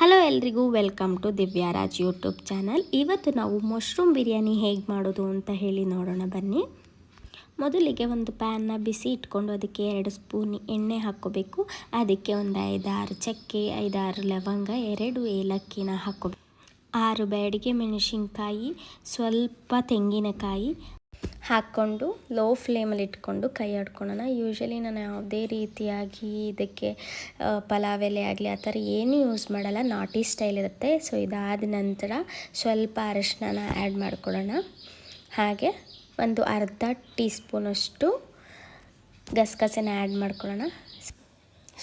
Hello ಎಲ್ರಿಗೂ welcome to Divyaraj YouTube channel. ಇವತ್ತು ನಾವು ಮಶ್ರೂಮ್ ಬಿರಿಯಾನಿ ಹೇಗೆ ಮಾಡೋದು ಅಂತ ಹೇಳಿ ನೋಡೋಣ ಬನ್ನಿ. ಮೊದಲಿಗೆ ಒಂದು ಪ್ಯಾನ್ನ ಬಿಸಿ ಇಟ್ಕೊಂಡು ಅದಕ್ಕೆ ಎರಡು ಸ್ಪೂನ್ ಎಣ್ಣೆ ಹಾಕ್ಕೋಬೇಕು. ಅದಕ್ಕೆ ಒಂದು ಐದಾರು ಚಕ್ಕೆ, ಐದಾರು ಲವಂಗ, ಎರಡು ಏಲಕ್ಕಿನ ಹಾಕೋಬೇಕು ಆರು ಬ್ಯಾಡಿಗೆ ಮೆಣಸಿನ್ಕಾಯಿ, ಸ್ವಲ್ಪ ತೆಂಗಿನಕಾಯಿ ಹಾಕ್ಕೊಂಡು ಲೋ ಫ್ಲೇಮಲ್ಲಿ ಇಟ್ಕೊಂಡು ಕೈ ಆಡ್ಕೊಳ್ಳೋಣ. ಯೂಶ್ವಲಿ ನಾನು ಯಾವುದೇ ರೀತಿಯಾಗಿ ಇದಕ್ಕೆ ಪಲಾವ್ ಎಲೆ ಆಗಲಿ ಆ ಥರ ಏನೂ ಯೂಸ್ ಮಾಡಲ್ಲ. ನಾಟಿ ಸ್ಟೈಲ್ ಇರುತ್ತೆ. ಸೊ ಇದಾದ ನಂತರ ಸ್ವಲ್ಪ ಅರಶಿನ ಆ್ಯಡ್ ಮಾಡ್ಕೊಳ್ಳೋಣ. ಹಾಗೆ ಒಂದು ಅರ್ಧ ಟೀ ಸ್ಪೂನಷ್ಟು ಗಸಗಸೆನ ಆ್ಯಡ್ ಮಾಡ್ಕೊಳ್ಳೋಣ.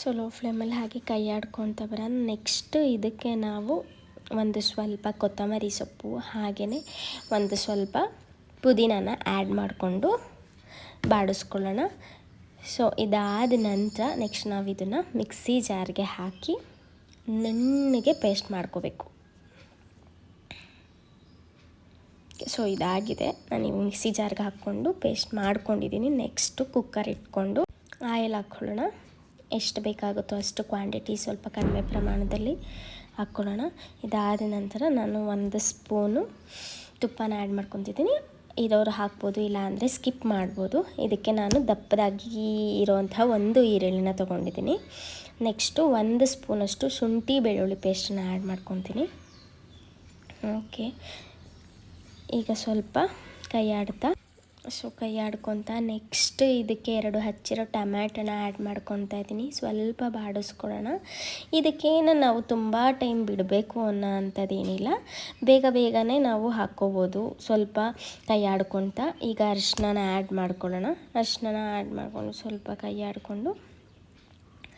ಸೊ ಲೋ ಫ್ಲೇಮಲ್ಲಿ ಹಾಗೆ ಕೈ ಆಡ್ಕೊತ ಬರೋಣ. ನೆಕ್ಸ್ಟ್ ಇದಕ್ಕೆ ನಾವು ಒಂದು ಸ್ವಲ್ಪ ಕೊತ್ತಂಬರಿ ಸೊಪ್ಪು ಹಾಗೆಯೇ ಒಂದು ಸ್ವಲ್ಪ ಪುದೀನನ ಆ್ಯಡ್ ಮಾಡಿಕೊಂಡು ಬಾಡಿಸ್ಕೊಳ್ಳೋಣ. ಸೊ ಇದಾದ ನಂತರ ನೆಕ್ಸ್ಟ್ ನಾವು ಇದನ್ನು ಮಿಕ್ಸಿ ಜಾರ್ಗೆ ಹಾಕಿ ನುಣ್ಣಗೆ ಪೇಸ್ಟ್ ಮಾಡ್ಕೋಬೇಕು. ಸೊ ಇದಾಗಿದೆ. ನಾನು ಮಿಕ್ಸಿ ಜಾರ್ಗೆ ಹಾಕ್ಕೊಂಡು ಪೇಸ್ಟ್ ಮಾಡ್ಕೊಂಡಿದ್ದೀನಿ ನೆಕ್ಸ್ಟು ಕುಕ್ಕರ್ ಇಟ್ಕೊಂಡು ಆಯಿಲ್ ಹಾಕ್ಕೊಳ್ಳೋಣ. ಎಷ್ಟು ಬೇಕಾಗುತ್ತೋ ಅಷ್ಟು ಕ್ವಾಂಟಿಟಿ ಸ್ವಲ್ಪ ಕಡಿಮೆ ಪ್ರಮಾಣದಲ್ಲಿ ಹಾಕ್ಕೊಳ್ಳೋಣ. ಇದಾದ ನಂತರ ನಾನು ಒಂದು ಸ್ಪೂನು ತುಪ್ಪನ ಆ್ಯಡ್ ಮಾಡ್ಕೊತಿದ್ದೀನಿ. ಇರೋರು ಹಾಕ್ಬೋದು, ಇಲ್ಲ ಅಂದರೆ ಸ್ಕಿಪ್ ಮಾಡ್ಬೋದು. ಇದಕ್ಕೆ ನಾನು ದಪ್ಪದಾಗಿ ಇರೋವಂತಹ ಒಂದು ಈರುಳ್ಳಿನ ತೊಗೊಂಡಿದ್ದೀನಿ. ನೆಕ್ಸ್ಟು ಒಂದು ಸ್ಪೂನಷ್ಟು ಶುಂಠಿ ಬೆಳ್ಳುಳ್ಳಿ ಪೇಸ್ಟನ್ನ ಆ್ಯಡ್ ಮಾಡ್ಕೊತೀನಿ. ಓಕೆ ಈಗ ಸ್ವಲ್ಪ ಕೈ ಆಡ್ತಾ ಸೊ ಕೈ ಆಡ್ಕೊತ ನೆಕ್ಸ್ಟ್ ಇದಕ್ಕೆ ಎರಡು ಹಚ್ಚಿರೋ ಟಮ್ಯಾಟೋನ ಆ್ಯಡ್ ಮಾಡ್ಕೊತಾ ಇದ್ದೀನಿ. ಸ್ವಲ್ಪ ಬಾಡಿಸ್ಕೊಳ್ಳೋಣ ಇದಕ್ಕೇನು ನಾವು ತುಂಬ ಟೈಮ್ ಬಿಡಬೇಕು ಅನ್ನೋ ಅಂಥದ್ದೇನಿಲ್ಲ. ಬೇಗ ಬೇಗನೆ ನಾವು ಹಾಕ್ಕೋಬೋದು ಸ್ವಲ್ಪ ಕೈ ಆಡ್ಕೊತ ಈಗ ಅರಿಶಿನ ಆ್ಯಡ್ ಮಾಡ್ಕೊಳ್ಳೋಣ. ಅರಿಶಿನ ಆ್ಯಡ್ ಮಾಡಿಕೊಂಡು ಸ್ವಲ್ಪ ಕೈ ಆಡಿಕೊಂಡು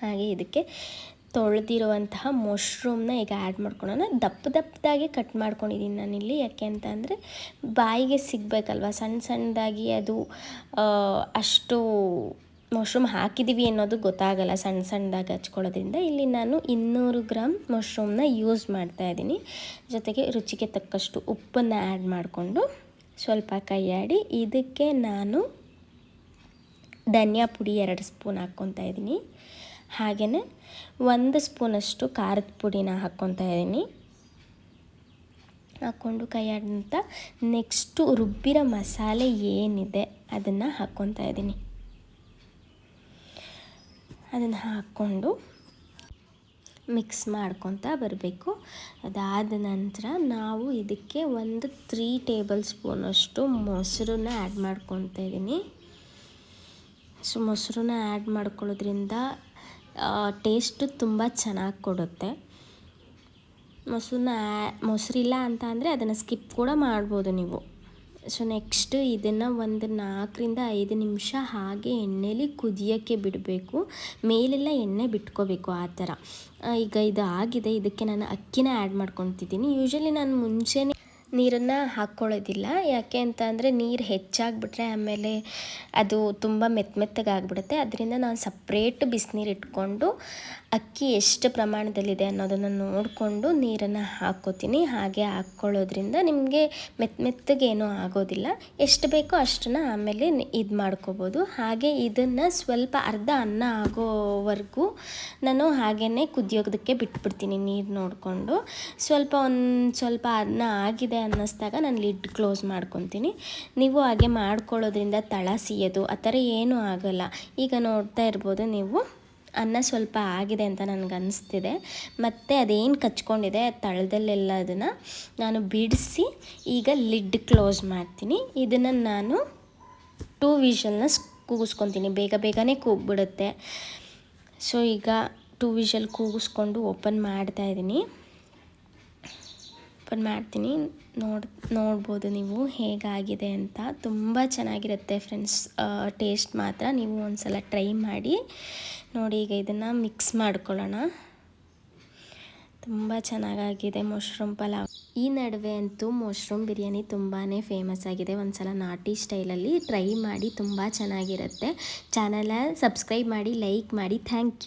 ಹಾಗೆ ಇದಕ್ಕೆ ತೊಳೆದಿರುವಂತಹ ಮಶ್ರೂಮ್ನ ಈಗ ಆ್ಯಡ್ ಮಾಡ್ಕೊಳ್ಳೋಣ ದಪ್ಪ ದಪ್ಪದಾಗಿ ಕಟ್ ಮಾಡ್ಕೊಂಡಿದ್ದೀನಿ ನಾನಿಲ್ಲಿ. ಯಾಕೆ ಅಂತ ಅಂದರೆ ಬಾಯಿಗೆ ಸಿಗಬೇಕಲ್ವ? ಸಣ್ಣ ಸಣ್ಣದಾಗಿ ಅದು ಅಷ್ಟು ಮಶ್ರೂಮ್ ಹಾಕಿದ್ದೀವಿ ಅನ್ನೋದು ಗೊತ್ತಾಗಲ್ಲ ಸಣ್ಣ ಸಣ್ಣದಾಗಿ ಹಚ್ಕೊಳ್ಳೋದ್ರಿಂದ. ಇಲ್ಲಿ ನಾನು ಇನ್ನೂರು ಗ್ರಾಮ್ ಮಶ್ರೂಮ್ನ ಯೂಸ್ ಮಾಡ್ತಾ ಇದ್ದೀನಿ. ಜೊತೆಗೆ ರುಚಿಗೆ ತಕ್ಕಷ್ಟು ಉಪ್ಪನ್ನು ಆ್ಯಡ್ ಮಾಡಿಕೊಂಡು ಸ್ವಲ್ಪ ಕೈಯಾಡಿ ಇದಕ್ಕೆ ನಾನು ಧನಿಯಾ ಪುಡಿ ಎರಡು ಸ್ಪೂನ್ ಹಾಕ್ಕೊತಾ ಇದ್ದೀನಿ. ಹಾಗೆಯೇ ಒಂದು ಸ್ಪೂನಷ್ಟು ಖಾರದ ಪುಡಿನ ಹಾಕ್ಕೊತಾ ಇದ್ದೀನಿ. ಹಾಕ್ಕೊಂಡು ಕೈಯಾಡಿದಂಥ ನೆಕ್ಸ್ಟು ರುಬ್ಬಿರೋ ಮಸಾಲೆ ಏನಿದೆ ಅದನ್ನು ಹಾಕ್ಕೊತಾ ಇದ್ದೀನಿ. ಅದನ್ನು ಹಾಕ್ಕೊಂಡು ಮಿಕ್ಸ್ ಮಾಡ್ಕೊತಾ ಬರಬೇಕು. ಅದಾದ ನಂತರ ನಾವು ಇದಕ್ಕೆ ಒಂದು ತ್ರೀ ಟೇಬಲ್ ಸ್ಪೂನಷ್ಟು ಮೊಸರನ್ನ ಆ್ಯಡ್ ಮಾಡ್ಕೊತಾ ಇದ್ದೀನಿ. ಸೊ ಮೊಸರನ್ನ ಆ್ಯಡ್ ಮಾಡ್ಕೊಳ್ಳೋದ್ರಿಂದ ಟೇಸ್ಟು ತುಂಬ ಚೆನ್ನಾಗಿ ಕೊಡುತ್ತೆ. ಮೊಸರನ್ನ ಮೊಸರಿಲ್ಲ ಅಂತ ಅಂದರೆ ಅದನ್ನು ಸ್ಕಿಪ್ ಕೂಡ ಮಾಡ್ಬೋದು ನೀವು. ಸೊ ನೆಕ್ಸ್ಟ್ ಇದನ್ನು ಒಂದು ನಾಲ್ಕರಿಂದ ಐದು ನಿಮಿಷ ಹಾಗೆ ಎಣ್ಣೆಲಿ ಕುದಿಯೋಕ್ಕೆ ಬಿಡಬೇಕು. ಮೇಲೆಲ್ಲ ಎಣ್ಣೆ ಬಿಟ್ಕೋಬೇಕು ಆ ಥರ. ಈಗ ಇದು ಆಗಿದೆ ಇದಕ್ಕೆ ನಾನು ಅಕ್ಕಿನ ಆ್ಯಡ್ ಮಾಡ್ಕೊತಿದ್ದೀನಿ. ಯೂಶ್ವಲಿ ನಾನು ಮುಂಚೆನೇ ನೀರನ್ನು ಹಾಕ್ಕೊಳ್ಳೋದಿಲ್ಲ ಯಾಕೆ ಅಂತ ಅಂದರೆ ನೀರು ಹೆಚ್ಚಾಗಿಬಿಟ್ರೆ ಆಮೇಲೆ ಅದು ತುಂಬ ಮೆತ್ತ ಮೆತ್ತಗಾಗ್ಬಿಡುತ್ತೆ ಅದರಿಂದ ನಾನು ಸಪ್ರೇಟ್ ಬಿಸಿನೀರು ಇಟ್ಕೊಂಡು ಅಕ್ಕಿ ಎಷ್ಟು ಪ್ರಮಾಣದಲ್ಲಿದೆ ಅನ್ನೋದನ್ನು ನೋಡಿಕೊಂಡು ನೀರನ್ನು ಹಾಕೋತೀನಿ. ಹಾಗೆ ಹಾಕ್ಕೊಳ್ಳೋದ್ರಿಂದ ನಿಮಗೆ ಮೆತ್ತ ಮೆತ್ತಗೇನೂ ಆಗೋದಿಲ್ಲ. ಎಷ್ಟು ಬೇಕೋ ಅಷ್ಟನ್ನು ಆಮೇಲೆ ಇದು ಮಾಡ್ಕೋಬೋದು. ಹಾಗೆ ಇದನ್ನು ಸ್ವಲ್ಪ ಅರ್ಧ ಅನ್ನ ಆಗೋವರೆಗೂ ನಾನು ಹಾಗೇ ಕುದಿಯೋದಕ್ಕೆ ಬಿಟ್ಬಿಡ್ತೀನಿ ನೀರು ನೋಡಿಕೊಂಡು. ಸ್ವಲ್ಪ ಒಂದು ಸ್ವಲ್ಪ ಅನ್ನ ಆಗಿದೆ ಅನ್ನಿಸ್ದಾಗ ನಾನು ಲಿಡ್ ಕ್ಲೋಸ್ ಮಾಡ್ಕೊತೀನಿ. ನೀವು ಹಾಗೆ ಮಾಡ್ಕೊಳ್ಳೋದ್ರಿಂದ ತಳ ಸಿಯೋದು. ಆ ಥರ ಏನೂ ಆಗೋಲ್ಲ. ಈಗ ನೋಡ್ತಾ ಇರ್ಬೋದು ನೀವು. ಅನ್ನ ಸ್ವಲ್ಪ ಆಗಿದೆ ಅಂತ ನನಗೆ ಅನಿಸ್ತಿದೆ ಮತ್ತು ಅದೇನು ಕಚ್ಕೊಂಡಿದೆ ತಳದಲ್ಲೆಲ್ಲ ಅದನ್ನು ನಾನು ಬಿಡಿಸಿ ಈಗ ಲಿಡ್ ಕ್ಲೋಸ್ ಮಾಡ್ತೀನಿ. ಇದನ್ನು ನಾನು ಟೂ ವಿಷಲ್ನ ಕೂಗಿಸ್ಕೊತೀನಿ. ಬೇಗ ಬೇಗನೆ ಕೂಗ್ಬಿಡುತ್ತೆ. ಸೊ ಈಗ ಟೂ ವಿಷಲ್ ಕೂಗಿಸ್ಕೊಂಡು ಓಪನ್ ಮಾಡ್ತಾಯಿದ್ದೀನಿ ಓಪನ್ ಮಾಡ್ತೀನಿ. ನೋಡ್, ನೋಡ್ಬೋದು ನೀವು ಹೇಗಾಗಿದೆ ಅಂತ. ತುಂಬ ಚೆನ್ನಾಗಿರುತ್ತೆ ಫ್ರೆಂಡ್ಸ್. ಟೇಸ್ಟ್ ಮಾತ್ರ ನೀವು ಒಂದು ಸಲ ಟ್ರೈ ಮಾಡಿ. ನೋಡಿ, ಈಗ ಇದನ್ನು ಮಿಕ್ಸ್ ಮಾಡ್ಕೊಳ್ಳೋಣ. ತುಂಬ ಚೆನ್ನಾಗಾಗಿದೆ ಮಶ್ರೂಮ್ ಪಲಾವ್. ಈ ನಡುವೆ ಅಂತೂ ಮಶ್ರೂಮ್ ಬಿರಿಯಾನಿ ತುಂಬಾ ಫೇಮಸ್ ಆಗಿದೆ. ಒಂದು ಸಲ ನಾಟಿ ಸ್ಟೈಲಲ್ಲಿ ಟ್ರೈ ಮಾಡಿ, ತುಂಬ ಚೆನ್ನಾಗಿರುತ್ತೆ. ಚಾನಲ ಸಬ್ಸ್ಕ್ರೈಬ್ ಮಾಡಿ, ಲೈಕ್ ಮಾಡಿ. Thank you.